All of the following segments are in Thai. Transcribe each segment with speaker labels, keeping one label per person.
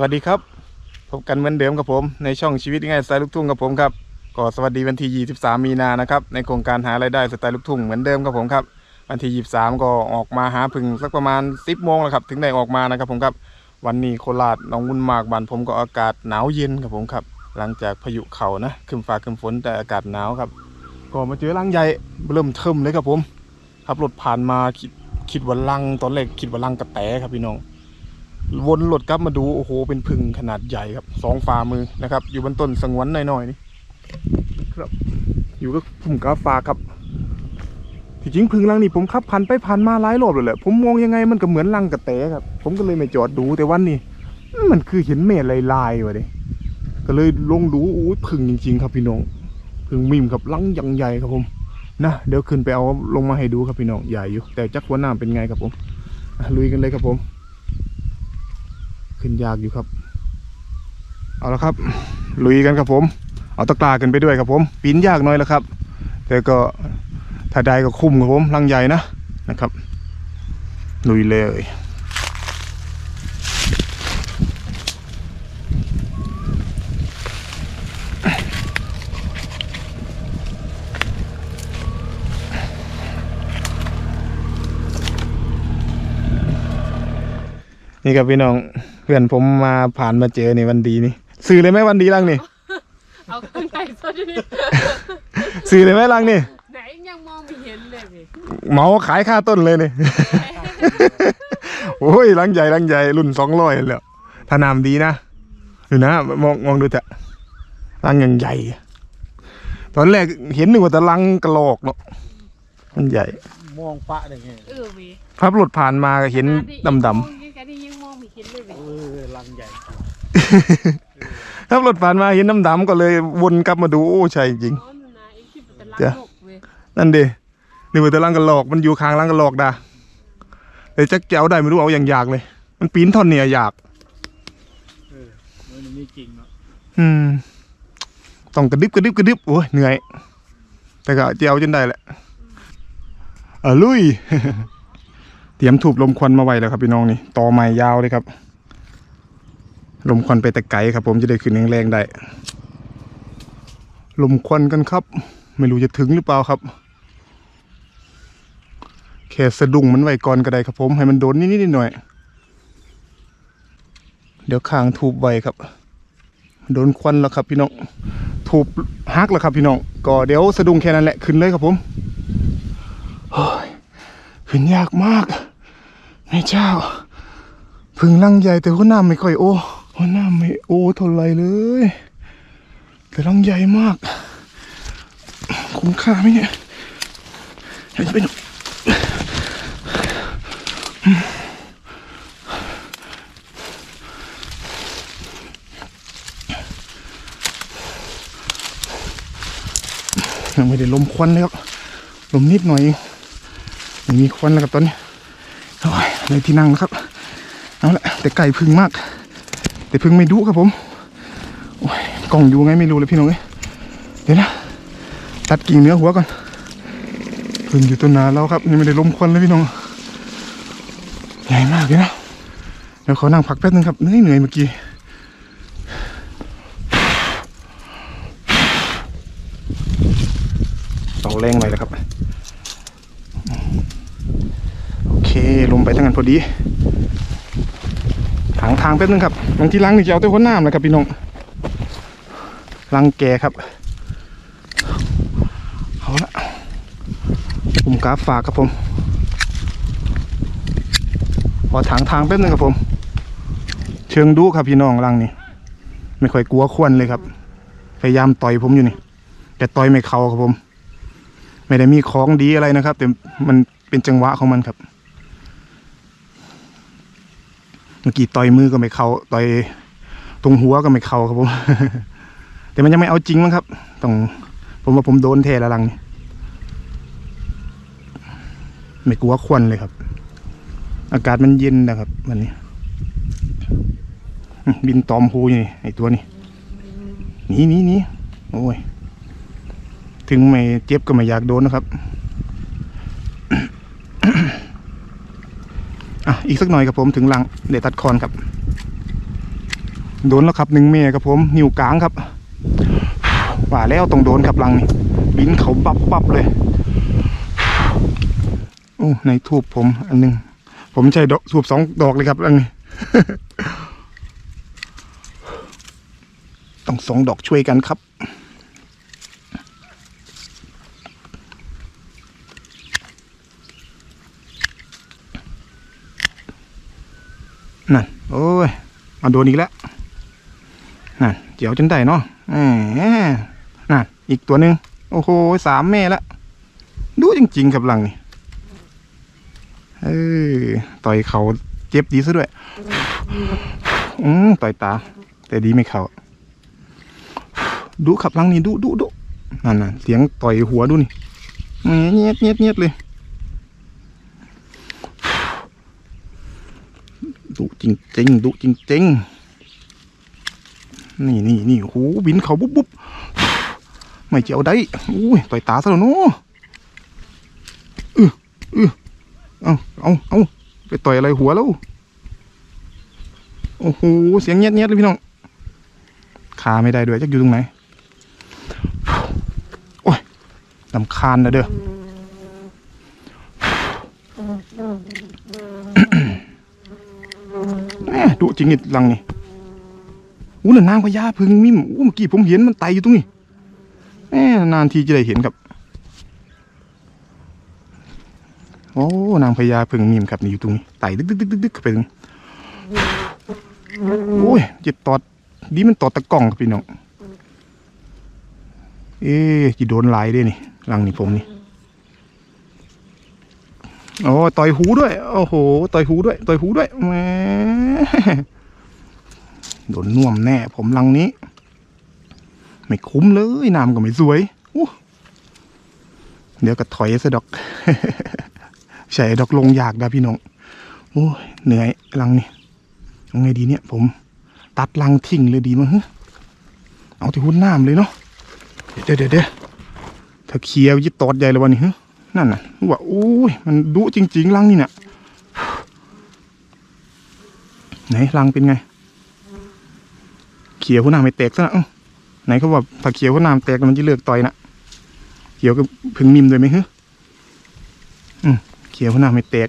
Speaker 1: สวัสดีครับ พบกันเหมือนเดิมกับผมในช่องชีวิตง่ายสไตล์ลูกทุ่งกับผมครับก็สวัสดีวันที่ 23 มีนานะครับในโครงการหารายได้สไตล์ลูกทุ่งเหมือนเดิมครับผมครับวันที่ 23 ก็ออกมาหาพึ่งสักประมาณ 10โมงแล้วครับถึงได้ออกมานะครับผมครับวันนี้โคราชหน้องวุ่นมากบ้านผมก็อากาศหนาวเย็นครับผมครับหลังจากพายุเข่านะขึ้นฟ้าขึ้นฝนแต่อากาศหนาวครับก็มาเจอรังใหญ่เริ่มเทิมเลยครับผมขับรถผ่านมาคิดคิดว่าลังตอนแรกคิดว่าลังกระแตครับพี่น้อง วนรถกลับมาดูโอ้โหเป็นพึ่งขนาดใหญ่ครับสองฝ่ามือนะครับ อยู่บนต้นสงวนหน่อยๆนี่ครับ อยู่กับพุ่มกาฟ้าครับที่จริงพึ่งลังนี่ผมขับผ่านไปผ่านมาหลายรอบเลยแหละผมมองยังไงมันก็เหมือนลังกระแตครับ ผมก็เลยไม่จอดดูแต่วันนี้มันคือเห็นเมฆลายๆวะเดิก็เลยลงดูโอ้ยพึ่งจริง ๆ ครับพี่น้องพึ่งมิมครับลังยังใหญ่ครับผมนะเดี๋ยวขึ้นไปเอาลงมาให้ดูครับพี่น้องใหญ่อยู่แต่จักหัวหน้าเป็นไงครับผมลุยกันเลยครับผม ขึ้นยากอยู่ครับ เอาละครับ ลุยกันครับผม เอาตะกร้ากันไปด้วยครับผมปีนยากหน้อยแล้วครับ แต่ก็ถ้าได้ก็คุ้มครับผมลังใหญ่นะนะครับ ลุยเลยนี่ครับพี่น้อง พื่อนผมมาผ่านมาเจอในวันดีนี่ซื้อเลยไหมวันดีลังนี่
Speaker 2: เอาข้างในซะดิ
Speaker 1: ซื้อเลยไหมลังนี่
Speaker 2: ไหนยังมองไม่เห็นเลยพี่
Speaker 1: เหมาขายค่าต้นเลยนี่โอ้ยลังใหญ่ลังใหญ่รุ่นสองร้อยแล้วถ้านามดีนะดูนะมองมองดูเถอะลังยังใหญ่ ตอนแรกเห็นนึกว่าแต่ลังกระโหลกเนาะมันใหญ่
Speaker 3: มองปะได้ไง
Speaker 2: เออพี่
Speaker 1: พับรถผ่านมาก็เห็นดำด
Speaker 2: ยั งแค่นี้ยังมองไม่เห็นเลยพี่
Speaker 3: เออลังใหญ่ำ
Speaker 1: พับรถผ่านมาเห็นดำดำๆก็เลยวนกลับมาดูโอ้ใช่จริง
Speaker 2: โอ้มันนะไอ้ที่เป็น
Speaker 1: เดี๋ยว
Speaker 2: ลังนกเว้ย
Speaker 1: นั่นดินี่มันแต่ลังกระโหลกมันอยู่ข้างลังกระโหลกดาแต่จักจะเอาได้ไม่รู้เอาอย่างยากเลย มันปีนท่อนเนี่ยยาก
Speaker 3: เออมันมีจริงเนาะ
Speaker 1: อืมต้องกระดึบกระดึบกระดึบโอ้ยเหนื่อย แต่ก็เจียวจนได้แหละเออลุย เตรียมถูบลมควันมาไว้แล้วครับพี่น้องนี่ต่อไม้ยาวเลยครับ ลมควันไปแต่ไกลครับ ผมจะได้ขึ้นแรงๆได้ลมควันกันครับ ไม่รู้จะถึงหรือเปล่าครับแค่สะดุ้งมันไว้ก่อนก็ได้ครับผมให้มันโดนนิดๆหน่อยๆเดี๋ยวคางทูบไว้ครับ โดนควันแล้วครับ พี่น้องถูกฮักแล้วครับ พี่น้องก็เดี๋ยวสะดุ้งแค่นั้นแหละขึ้นเลยครับผมขึ้นยากมาก แม่เจ้าพึ่งลังใหญ่แต่หัวหน้าไม่ค่อยโอ้หัวหน้าไม่โอ้เท่าไหรเลย แต่ลังใหญ่มาก คุ้มค่าไหมเนี่ยเดี๋ยวจะไปดูยังไม่ได้ลมควันเลยครับลมนิดหน่อยเองไม่มีควันแล้วครับตอนนี้โอ้ย ในที่นั่งนะครับ เอาละแต่ไก่พึ่งมาก แต่พึ่งไม่ดุครับผมโอ้ยกล่องอยู่ไงไม่รู้เลยพี่น้องเอ้ยเดี๋ยวนะตัดกิ่งเนื้อหัวก่อนพึ่งอยู่ต้นนาแล้วครับยังไม่ได้ลมควันเลยพี่น้องใหญ่มากเลยนะเดี๋ยวขอนั่งพักแป๊บนึงครับเหนื่อยเหนื่อยเมื่อกี้ต้องแรงหน่อยแล้วครับ โอเค ลง ไปทั้งนั้นพอดีทางทางแป๊บนึงครับบางทีล้างนี่จะเอาแต่หัวน้ำนะครับพี่น้องล้างแกครับเอาละผมกราฟฝากครับผมขอทางทางแป๊บนึงครับผม เชิงดูครับพี่น้องล้างนี่ไม่ค่อยกลัวควนเลยครับ พยายามต่อยผมอยู่นี่ แต่ต่อยไม่เข้าครับผม ไม่ได้มีของดีอะไรนะครับ แต่มันเป็นจังหวะของมันครับ เมื่อกี้ต่อยมือก็ไม่เข้าต่อยตรงหัวก็ไม่เข้าครับผม แต่มันยังไม่เอาจริงมั้งครับต้องผมว่าผมโดนเทละลังนี่ไม่กลัวควันเลยครับ อากาศมันเย็นนะครับวันนี้ บินตอมพูอยู่นี่ไอตัวนี้หนีหนีหนีโอ้ย ถึงไม่เจ็บก็ไม่อยากโดนนะครับ อะอีกสักหน่อยครับผมถึงลังเดยวตัดคอนครับโดนแล้วครับหนึ่งเมย์ครับผมนิ้วกลางครับว่าแล้วต้องโดนครับลังนี่บินเขาบับบับเลยโอ้ในทูบผมอันหนึงผมใช้ดอกทูบสองดอกเลยครับลังนี้ต้องสองดอกช่วยกันครับ โอ้ยมาโดนอีกแล้วนั่นเจียวจนได้เนาะแหมนั่นอีกตัวหนึ่งโอ้โหสามแม่ละดูจริงๆครับหลังนี่เออต่อยเขาเจ็บดีซะด้วย อืมต่อยตา แต่ดีไม่เขาดูขับหลังนี่ดูดูดูนั่นน่ะเสียงต่อยหัวดูนี่เงียดเงียดเงียดเลย ดุจ ริงๆดุจริงๆนี่นี่นี่โหบินเขาบุ๊บบุ๊บไม่เจียวได้อุ้ยต่อยตาซะแล้วเนาะอืออือเอาเอาเอาไปต่อยอะไรหัวแล้วโอ้โหเสียงเงียดๆเลยพี่น้องขาไม่ได้ด้วยจักอยู่ตรงไหนโอ้ยลำคาญนะเด้อ แหม่ดุ จริงนี่ลังนี่อู้น่ะนางพญาพึ่งมิมอู้เมื่อกี้ผมเห็นมันไตอยู่ตรงนี้แหมนานทีจะได้เห็นครับ โอ้นางพญาพึ่งมิมครับนี่อยู่ตรงนี้ไตดึกดึกดึกดึกดึกเข้าไปตรงนี้โอ้ยเจิตตอดดีมันตอดตะกล่องครับพี่น้องเอ๊ะจะโดนหลายด้นี่ลังนี่ผมนี่ โอ้ต่อยหูด้วย โอ้โห ต่อยหูด้วย ต่อยหูด้วยแหมโดนน่วมแน่ ผมลังนี้ ไม่คุ้มเลยน้ำก็ไม่สวยเดี๋ยวก็ถอยซะดอกใส่ดอกลงยากดาพี่น้องโอ้ยเหนื่อยลังนี่ยังไงดีเนี่ย ผม ตัดลังทิ้งเลยดีมั้งเอาที่หุ้นน้ำเลยเนาะเดี๋ยวเดี๋ยวเดี๋ยวถ้าเคลียร์ยิบตอดใหญ่เลยวันนี้ฮะ นั่นน่ะว่าโอ้ยมันดุจริง ๆ รังนี่น่ะไหนรังเป็นไง เขียวหัวหน้าไม่แตกซะนะไหนเขาบอกถ้าเขียวหัวหน้าแตกมันจะเลือกต่อยนะเขียวก็พึ่งมิมด้วยไหมฮึอืมเขียวหัวหน้าไม่แตก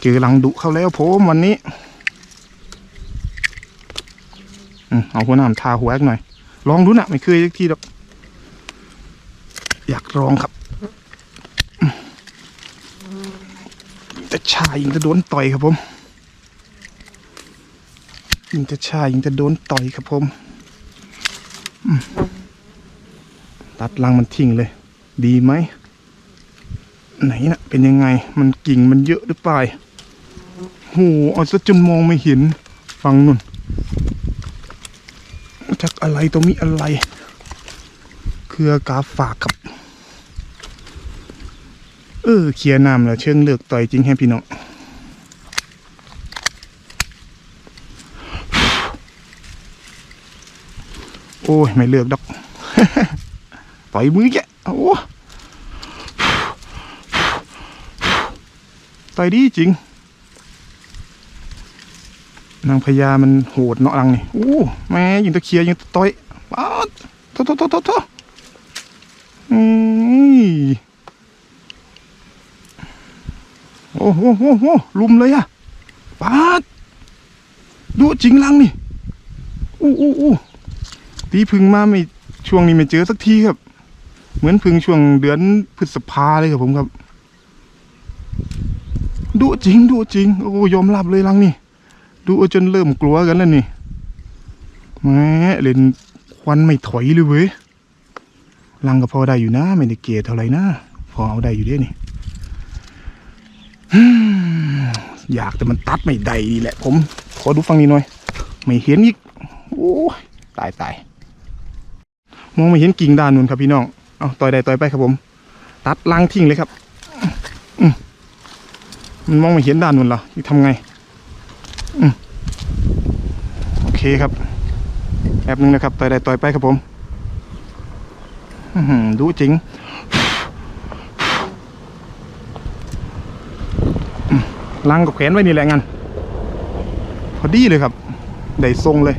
Speaker 1: เจอรังดุเข้าแล้วผมวันนี้อืมเอาหัวหน้าทาหัวอีกหน่อย ลองดูนะไม่เคยสักทีดอก อยากลองครับ แต่ชายยิงจะโดนต่อยครับผมยิงแต่ชายยิงจะโดนต่อยครับผมตัดลังมันทิ้งเลย ดีไหมไหนนะเป็นยังไงมันกิ่งมันเยอะหรือเปล่าโหเอาซะจนมองไม่เห็นฟังนุ่นจากอะไรตัวมีอะไร เครือกาฝากครับ ออเคลียร์น้ำแล้วเชิงเลือกต่อยจริงแฮพี่น้องโอ้ย ไม่เลือกดอก ต่อยมือแกโอ้ต่อยดีจริง นางพญามันโหดเนาะลังนี่โอ้แม่ยิงตะเคียร์ยิงตะต่อยป๊าดโทษโทษโทษโทษโทษอืม โอ้โหโอ้โหลุมเลยอะปาดดูจริงลังนี่อู้อู้อู้ตีพึ่งมาไม่ช่วงนี้ไม่เจอสักทีครับ เหมือนพึ่งช่วงเดือนพฤษภาเลยครับผมครับดูจริงดูจริง โอ้ยอมรับเลยลังนี่ดูจนเริ่มกลัวกันแล้วนี่แหมเล่นควันไม่ถอยเลยเว้ยลังก็พอได้อยู่นะ ไม่ได้เกลียดเท่าไหร่นะ พอเอาได้อยู่ด้วยนี่ อยากแต่มันตัดไม่ได้นี่แหละ ผม ขอดูฟังนี้หน่อย ไม่เห็นอีก โอ้ตายตายมองไม่เห็นกิ่งด้านนู้นครับพี่น้อง เอาต่อยได้ต่อยไปครับผม ตัดล้างทิ้งเลยครับมันมองไม่เห็นด้านนู้นเหรอนี่ทำไงโอเคครับแป๊บนึงนะครับต่อยได้ต่อยไปครับผมดูจริงอืม ลังกับแขวนไว้นี่แหละงันพอดีเลยครับ ได้ทรงเลย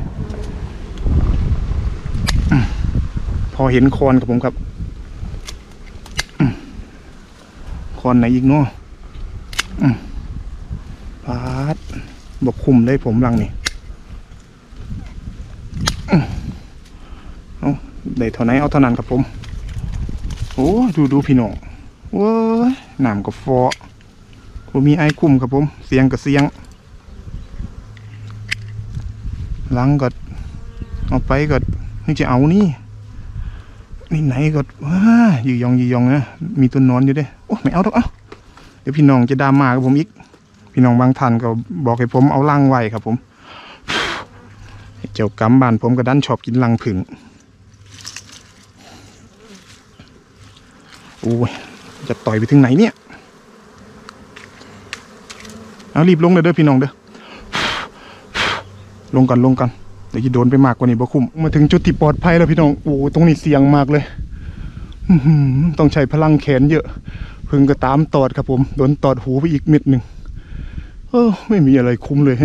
Speaker 1: พอเห็นคอนครับผมครับ คอนไหนอีกเนาะอืมปาดบอกคุมได้ผมลังนี่เอาได้เท่าไหนเอาเท่านั้นครับผม โอ้ ดูดูพี่น้องโว้ยน้ำก็ฟอ ผมมีไอ้คุ้มครับผม เสียงก็เสียง หลังก็เอาไปก็นี่จะเอานี่ นี่ไหนก็ว้าอยู่ยองอยู่ยองนะมีตัวนอนอยู่ด้วยโอ้ไม่เอาหรอกเอ้าเดี๋ยวพี่น้องจะดามากับผมอีก พี่น้องบางท่านก็บอกให้ผมเอาลังไว้ครับผมเจ้ากำบานผมก็ดันชอบกินลังผึ่งโอ้ยจะต่อยไปถึงไหนเนี่ย เอารีบลงเลยเด้อพี่น้องเด้อลงกันลงกันเดี๋ยวจะโดนไปมากกว่านี้บ่คุ้มมาถึงจุดที่ปลอดภัยแล้วพี่น้องโอ้ตรงนี้เสี่ยงมากเลยต้องใช้พลังแขนเยอะ พึ่งก็ตามตอดครับผมโดนตอดหูไปอีกเม็ดหนึ่งเออไม่มีอะไรคุ้มเลยแฮ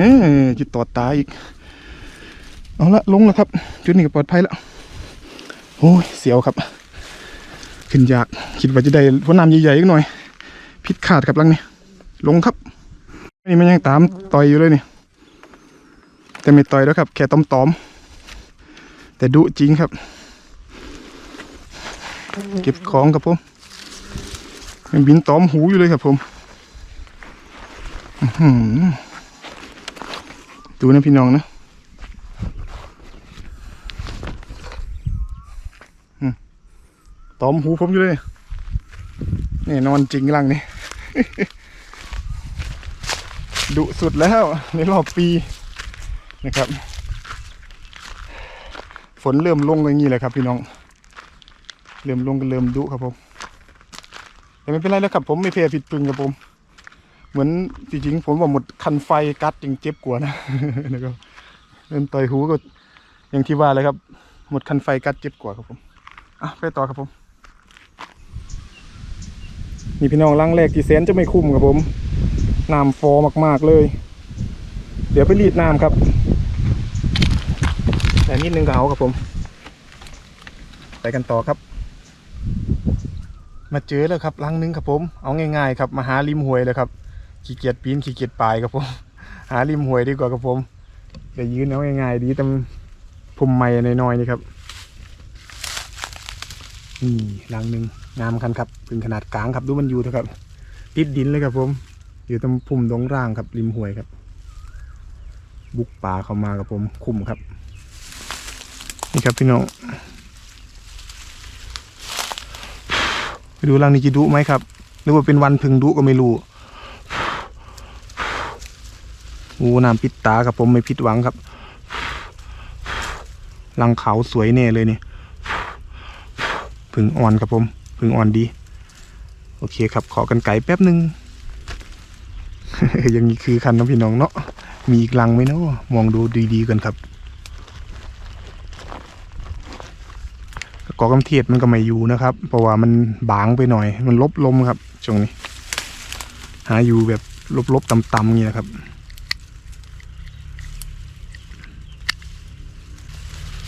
Speaker 1: จะตอดตายอีกเอาละลงแล้วครับ จุดนี้ก็ปลอดภัยแล้วโอ้ยเสียวครับ ขึ้นยากคิดว่าจะได้พวน้ำใหญ่ๆอีกหน่อย พิษขาดครับลังนี้ลงครับ นี่มันยังตามต่อยอยู่เลยนี่ แต่ไม่ต่อยแล้วครับ แค่ต้อมตอมแต่ดุจริงครับ เก็บของครับผมยังบินตอมหูอยู่เลยครับผมอื้อหือดูนะพี่น้องนะตอมหูผมอยู่เลยนี่นอนจริงลังนี่ ดุสุดแล้วในรอบปีนะครับ ฝนเริ่มลงอย่างนี้เลยครับ พี่น้อง เริ่มลงกันเริ่มดุครับผมแต่ไม่เป็นไรแล้วครับ ผมไม่เพลผิดปึงครับผม เหมือนจริงๆผมว่าหมดคันไฟกัดยังเจ็บกว่านะนะครับเริ่มต่อยหูก็อย่างที่ว่าเลยครับ หมดคันไฟกัดเจ็บกว่าครับผมอะไปต่อครับผมนี่พี่น้องลังแรกที่แสนจะไม่คุ้มครับผม น้ำฟอมากๆเลย เดี๋ยวไปรีดน้ำครับแต่นิดนึงก็เอาครับผม ไปกันต่อครับ มาเจอแล้วครับลังนึงครับผม เอาง่ายๆครับมาหาริมห้วยเลยครับขี้เกียจปีนขี้เกียจปลายครับผม หาริมห้วยดีกว่าครับผมเดี๋ยวยืนเอาง่ายๆดีตำพุ่มไม้น้อยๆนี่ครับนี่ลังหนึ่งงามคันครับเป็นขนาดกลางครับดูมันอยู่เถอะครับ ติดดินเลยครับผม อยู่ตรงพุ่มดงร่างครับริมห้วยครับ บุกป่าเข้ามากับผมคุ้มครับ นี่ครับพี่น้องไปดูรังนี้จะดุไหมครับ หรือว่าเป็นวันพึงดุก็ไม่รู้โอ้น้ำปิดตาครับผมไม่ผิดหวังครับรังเขาวสวยแน่เลยนี่พึงอ่อนครับผมพึงอ่อนดี โอเคครับ ขอกันไก่แป๊บหนึ่ง ยังมีคือคันนะพี่น้องเนาะมีอีกลังไหมเนาะมองดูดีๆกันครับกอกำเทียดมันก็ไม่อยู่นะครับ เพราะว่ามันบางไปหน่อย มันลบลมครับช่วงนี้ หาอยู่แบบลบๆต่ำๆนี่นะครับ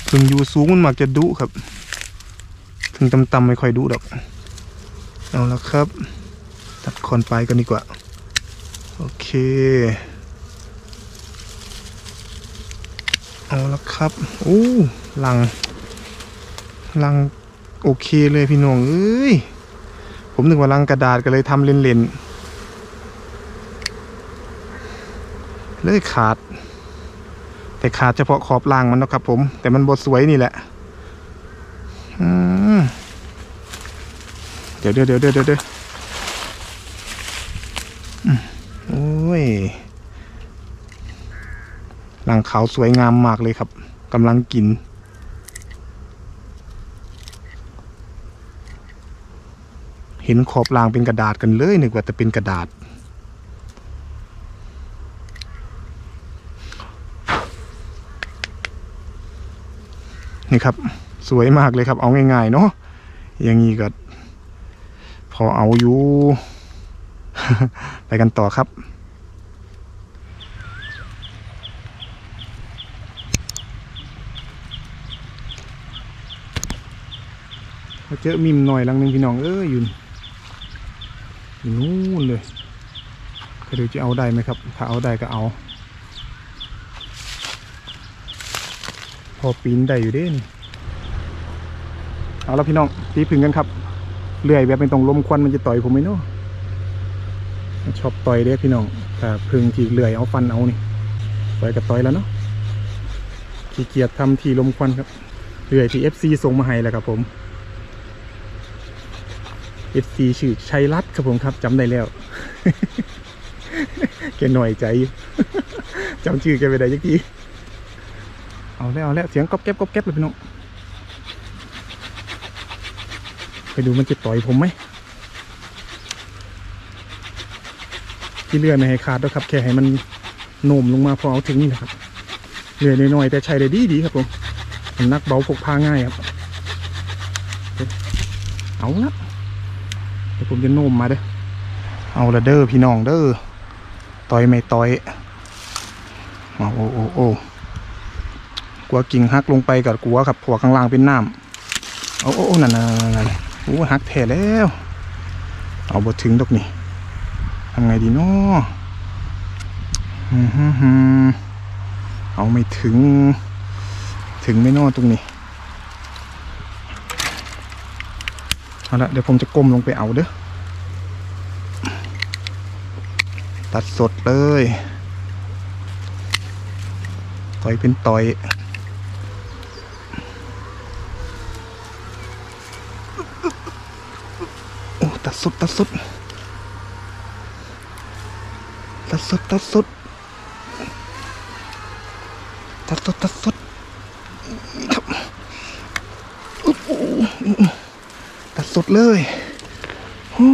Speaker 1: ถึงอยู่สูงมันมักจะดุครับ ถึงต่ำๆไม่ค่อยดุดอก เอาละครับ ตัดคอนไปกันดีกว่า โอเคเอาละครับโอ้ลังลังโอเคเลยพี่น้องเอ้ยผมนึกว่าลังกระดาษก็เลยทำเล่นๆเลยขาด แต่ขาดเฉพาะขอบล่างมันนะครับผม แต่มันบดสวยนี่แหละอืมเดี๋ยวเดี๋ยวเดี๋ยวเดี๋ยวเดี๋ยวอืมโอ้ยลังเขาสวยงามมากเลยครับกำลังกิน เห็นขอบรางเป็นกระดาษกันเลยนึกว่าจะเป็นกระดาษ นี่ครับ สวยมากเลยครับเอาง่ายๆเนาะอย่างนี้ก็พอเอาอยู่ ไปกันต่อครับ เจอมิมหน่อยลังหนึ่งพี่น้องเอ้ยอยู่นี่อยู่นู่นเลยก็ดูจะเอาได้ไหมครับ ถ้าเอาได้ก็เอา พอปีนได้อยู่เด้นี่เอาแล้วพี่น้องตีพึ่งกันครับเลื่อยแบบไม่ต้องลมควันมันจะต่อยผมไหมเนาะชอบต่อยเด้พี่น้องแต่พึ่งที่เลื่อยเอาฟันเอานี่ต่อยกับต่อยแล้วเนาะขี้เกียจทำทีลมควันครับเลื่อยที่ FC ส่งมาให้แล้วครับผม FC ชื่อชัยรัตน์ครับผมครับจำได้แล้วแกหน่อยใจอยู่จำชื่อแกไปได้ยักทีเอาแล้วเอาแล้วเสียงก๊อบแก๊บก๊อบแก๊บเลยพี่น้องไปดูมันจะต่อยผมไหมที่เลื่อยไม่ให้ขาดด้วยครับแค่ให้มันโน้มลงมาพอเอาถึงนี่นะครับเลื่อยน้อยๆแต่ใช้ได้ดีดีครับผมนักเบาพกพาง่ายครับเอาละ เดี๋ยวผมจะโน้มมาเด้อเอาละเด้อพี่น้องเด้อต่อยไม่ต่อยเอาโอ้โอ้โอ้กลัวกิ่งหักลงไปกับกลัวครับเพราะวข้างล่างเป็นน้ำเอาโอ้โอ้นั่นนั่นนั่นโอ้หักแท้แล้ว เอาบดถึงดอกนี่ทำไงดีเนาะอืมฮึ่มฮึ่มเอาไม่ถึง ถึงไม่นอตรงนี้ เอาละเดี๋ยวผมจะก้มลงไปเอาเด้อตัดสดเลย ต่อยเป็นต่อยโอ้ตัดสดตัดสดตัดสดตัดสดตัดสดตัดสดครับโอ้โห ตดสุดเลยโอ้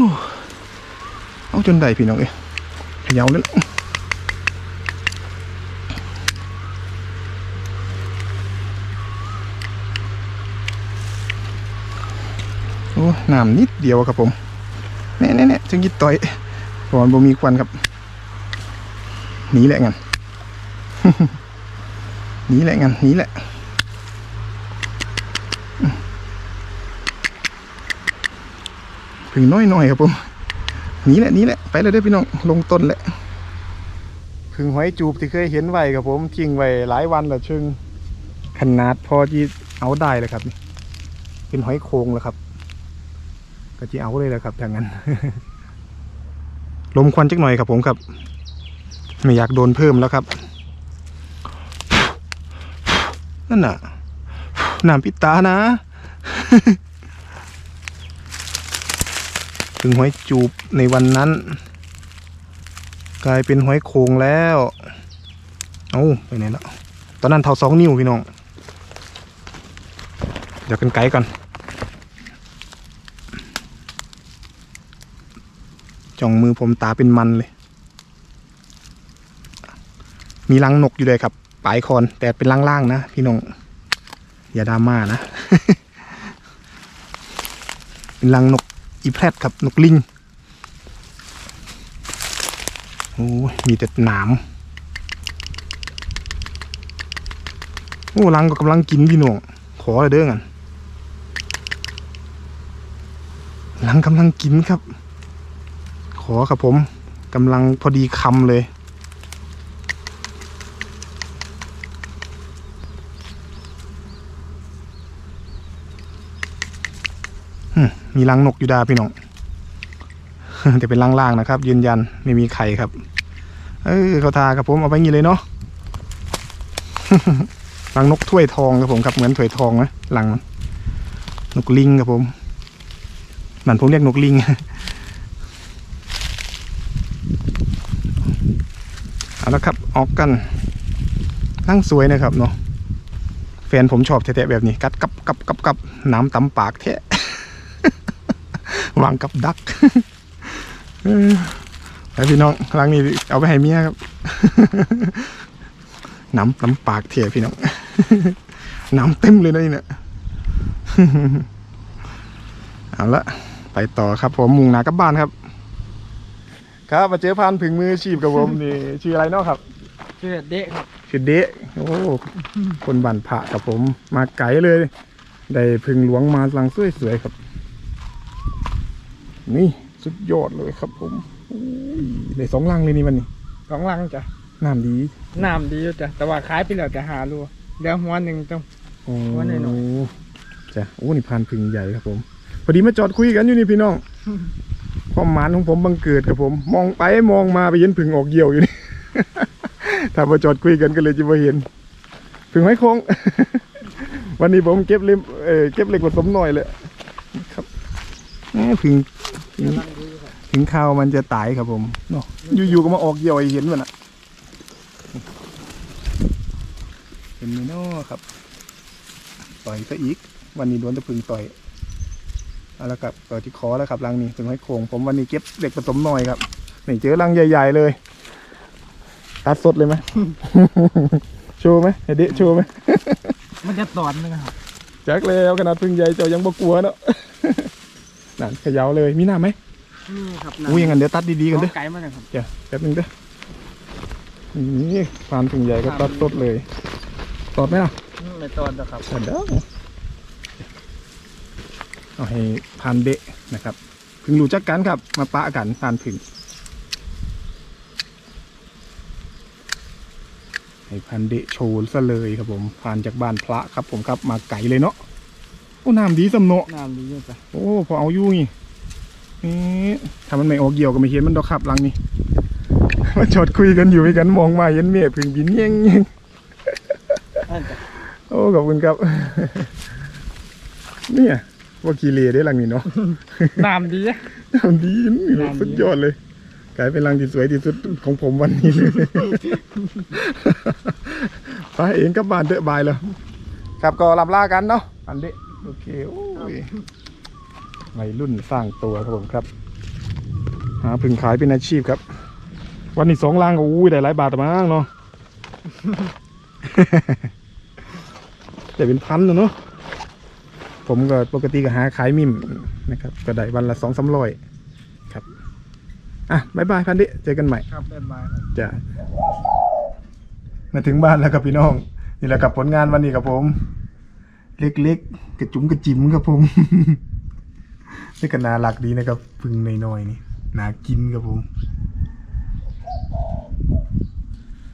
Speaker 1: เอาจนได้พี่น้องเอ้ยเขยาวเลยโอ้น้ำนิดเดียวครับผมแน่แน่แน่จึงยิดต่อยเพราะมันบ่มีควันครับหนีแหละงันหนีแหละงันหนีแหละ พึ่งน้อยหน่อยครับผมนีแหละนีแหละไปเลยเด้อพี่น้องลงต้นแหละพึ่งหอยจูบที่เคยเห็นไว้ครับผมทิ้งไว้หลายวันแล้วชึงขนาดพอที่เอาได้เลยครับนี่เป็นหอยโครงแล้วครับ ก็จะเอาเลยแหละครับอย่างนั้น ลมควันจักหน่อยครับผมครับ ไม่อยากโดนเพิ่มแล้วครับนั่นน่ะน้ำปิตานะ ถึงหอยจูบในวันนั้น กลายเป็นหอยโขงแล้ว เอาไปไหนแล้วตอนนั้นเท่าสองนิ้วพี่น้อง เดี๋ยวกันไกลก่อนจ่องมือผมตาเป็นมันเลย มีรังนกอยู่เลยครับปลายคอนแต่เป็นล่างๆนะพี่น้อง อย่าดราม่านะ เป็นรังนก อีแพรดครับนกลิงโอ้ยมีแต่หนามโอ้ลังก็กำลังกินพี่น้องขอเลยเด้อกันลังกำลังกินครับ ขอครับผมกำลังพอดีคำเลย มีรังนกอยู่ดาพี่น้องแต่เป็นล่างๆนะครับ ยืนยันไม่มีไข่ครับ เออเขาทาครับผมเอาไปงี้เลยเนาะรังนกถ้วยทองครับผมครับเหมือนถ้วยทองนะรังมันนกลิงครับผมนั่นผมเรียกนกลิงเอาละครับออกกันนั่งสวยนะครับเนาะแฟนผมชอบแทะแบบนี้ กัดกับกับกับกับน้ำตำปากแทะ วางกับดักเออแล้วพี่น้องครั้งนี้เอาไปให้เมียครับน้ำน้ำปากเทียพี่น้องน้ำเต็มเลยนะนี่เนี่ยเอาละไปต่อครับ ผมมุงหนากลับบ้านครับ ครับมาเจอพานผึ่งมืออาชีพกับผมนี่ชื่ออะไรเนาะครับ
Speaker 3: ชื่อเด็กครับ
Speaker 1: ชื่อเดะโอ้คนบันพระกับผม มาไกลเลย ได้ผึ่งหลวงมาลังสวยๆครับ นี่สุดยอดเลยครับผมอุ้ยได้สองลังเลยนี่วันนี้
Speaker 4: สองลังจ้ะ
Speaker 1: น้ำดี
Speaker 4: น้ำดีอยู่จ้ะแต่ว่าขายไปแล้วจะหารัวเดี๋ยวหัวหนึ่งต้อง
Speaker 1: โอ้
Speaker 4: ว่าหน่อย
Speaker 1: จ้ะโอ้นี่พานพึ่งใหญ่ครับผม พอดีมาจอดคุยกันอยู่นี่พี่น้องความหมานของผมบังเกิดครับผม มองไปมองมาไปเห็นพึ่งออกเหี่ยวอยู่นี่ถ้ามาจอดคุยกันก็เลยจะมาเห็นพึ่งไม้คง วันนี้ผมเก็บเล็มเออเก็บเหล็กผสมหน่อยเลยครับแหม่พึ่ง
Speaker 4: กำลังดีครับ
Speaker 1: ถึงข้าวมันจะตายครับผมเนาะอยู่ๆก็มาออกเหี่ยวให้เห็นมันอะเห็นไหมเนาะครับ ต่อยซะอีก วันนี้โดนตะพึงต่อยเอาละครับต่อที่คอแล้วครับรังนี้ถึงให้โค้งผมวันนี้เก็บเด็กผสมหน่อยครับนี่เจอรังใหญ่ ๆ เลยตัดสดเลยไหมโชว์ไหมเฮดเดะโชว์ไหม
Speaker 4: มันจะตอนนึงครับ
Speaker 1: จักแล้วขนาดพึ่งใหญ่เจ้ายังบ่กลัวเนาะ นั่นเขย่าเลยมีหน้าไหม
Speaker 4: นี่ครับ
Speaker 1: อุ้ยอยังงั้นเดี๋ยวตัดดีๆกันเด้อ
Speaker 4: ไก่มาเลยครับ
Speaker 1: เดี๋ยวแป๊บนึงเด้อนี่ฟานพึ่งใหญ่ก็ตัดสดเลยตอดไหมล่ะ
Speaker 4: ไม่ตอนแล้วครับ
Speaker 1: ตัดเด้อเอาให้พานเดะนะครับพึ่งรู้จักกันครับ มาปะกันพานพึ่งให้พันเดะโชว์ซะเลยครับผมผ่านจากบ้านพระครับผมครับมาไก่เลยเนาะ โอ้น้ำดีสำเนาะ
Speaker 4: น้ำดีอยู่จ้ะ
Speaker 1: โอ้พอเอาอยู่นี่นี่ถ้ามันไม่ออกเกี่ยวก็ไม่เห็นมันดอกขับหลังนี่มาจอดคุยกันอยู่ด้วยกันมองมาเห็นเมียพึ่งบินเงี้ยงเงี้ยง
Speaker 4: นั่นจ้ะ
Speaker 1: โอ้ขอบคุณครับเนี่ยว่ากีเลได้หลังนี้เนาะ
Speaker 4: น้ำดีอะ
Speaker 1: ทำดีนี่
Speaker 4: น้ำดี
Speaker 1: สุดยอดเลยกลายเป็นรังที่สวยที่สุดของผมวันนี้เลยไปเองกลับบ้านเถอะบายแล้วครับก็ลำลากันเนาะอันเดะ โอเคโอ้ยวัยรุ่นสร้างตัวครับผมครับ หาพึ่งขายเป็นอาชีพครับ วันนี้สองลังก็อุ้ยได้หลายบาทแต่มั้งเนาะ แต่เป็นพันนะเนาะผมก็ปกติก็หาขายมิมนะครับ ก็ได้วันละสองสามร้อยครับ อะบายบายพันดิเจอกันใหม่
Speaker 4: ครับบ๊ายบายครับ
Speaker 1: จ้ะมาถึงบ้านแล้วครับพี่น้อง นี่แหละกับผลงานวันนี้ครับผม เล็กๆ กระจุ๋มกระจิ๋มครับผมนี่ก็น่ารักดีนะครับพึ่งน้อยๆนี่น่ากินครับผม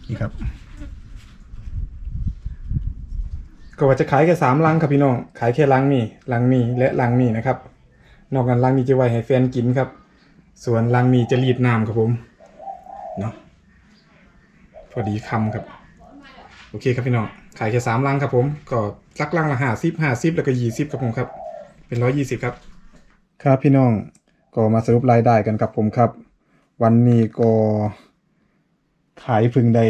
Speaker 1: นี่ครับ ก็ว่าจะขายแค่สามลังครับพี่น้อง ขายแค่ลังนี่ลังนี่และลังนี่นะครับ นอกนั้นลังนี้จะไว้ให้แฟนกินครับ ส่วนลังนี้จะรีดน้ำครับผมเนาะพอดีคำครับ โอเคครับพี่น้อง ขายแค่สามลังครับผม ก็ลักลังละห้าสิบห้าสิบแล้วก็ยี่สิบครับผมครับ เป็นร้อยยี่สิบครับ ครับพี่น้องก็มาสรุปรายได้กันครับผมครับ วันนี้ก็ขายพึงใด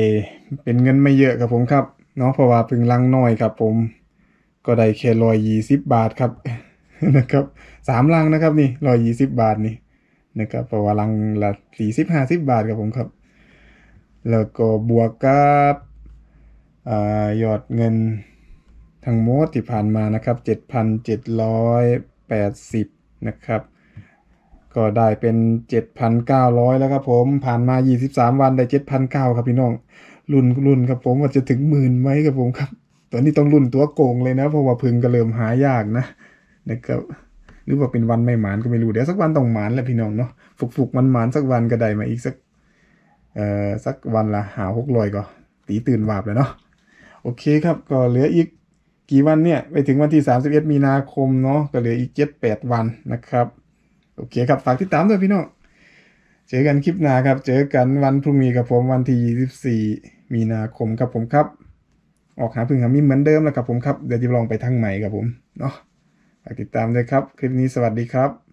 Speaker 1: เป็นเงินไม่เยอะครับผมครับเนาะเพราะว่าพึงลังน้อยครับผม ก็ได้แค่ร้อยยี่สิบบาทครับนะครับสามลังนะครับนี่ร้อยยี่สิบบาทนี่นะครับเพราะว่าลังละสี่สิบห้าสิบบาทครับผมครับ แล้วก็บวกกับ อยอดเงินทั้งหมดที่ผ่านมานะครับเจ็ดพันเจ็ดร้อยแปดสิบนะครับ ก็ได้เป็นเจ็ดพันเก้าร้อยแล้วครับผม ผ่านมายี่สิบสามวันได้เจ็ดพันเก้าครับพี่น้องรุ่นรุ่นครับผมว่าจะถึงหมื่นไหมครับผมครับตอนนี้ต้องรุ่นตัวโกงเลยนะ เพราะว่าพึ่งก็เริ่มหายากนะนะครับหรือว่าเป็นวันไม่หมานก็ไม่รู้เดี๋ยวสักวันต้องหมานแหละพี่น้องเนาะฝุกฝุกมันหมานสักวันก็ได้มาอีกสักเอ่อสักวันละหาหกร้อยก็ตีตื่นวาบแล้วเนาะ โอเคครับ ก็เหลืออีกกี่วันเนี่ย ไปถึงวันที่ 31 มีนาคมเนาะก็เหลืออีก 7-8 วันนะครับ โอเคครับ ฝากติดตามด้วยพี่น้องเจอกันคลิปหน้าครับ เจอกันวันพรุ่งนี้กับผมวันที่ 24 มีนาคมครับผมครับ ออกหาพึ่งหามิเหมือนเดิมแล้วครับผมครับ เดี๋ยวจะลองไปทางใหม่ครับผมเนาะฝากติดตามด้วยครับ คลิปนี้สวัสดีครับ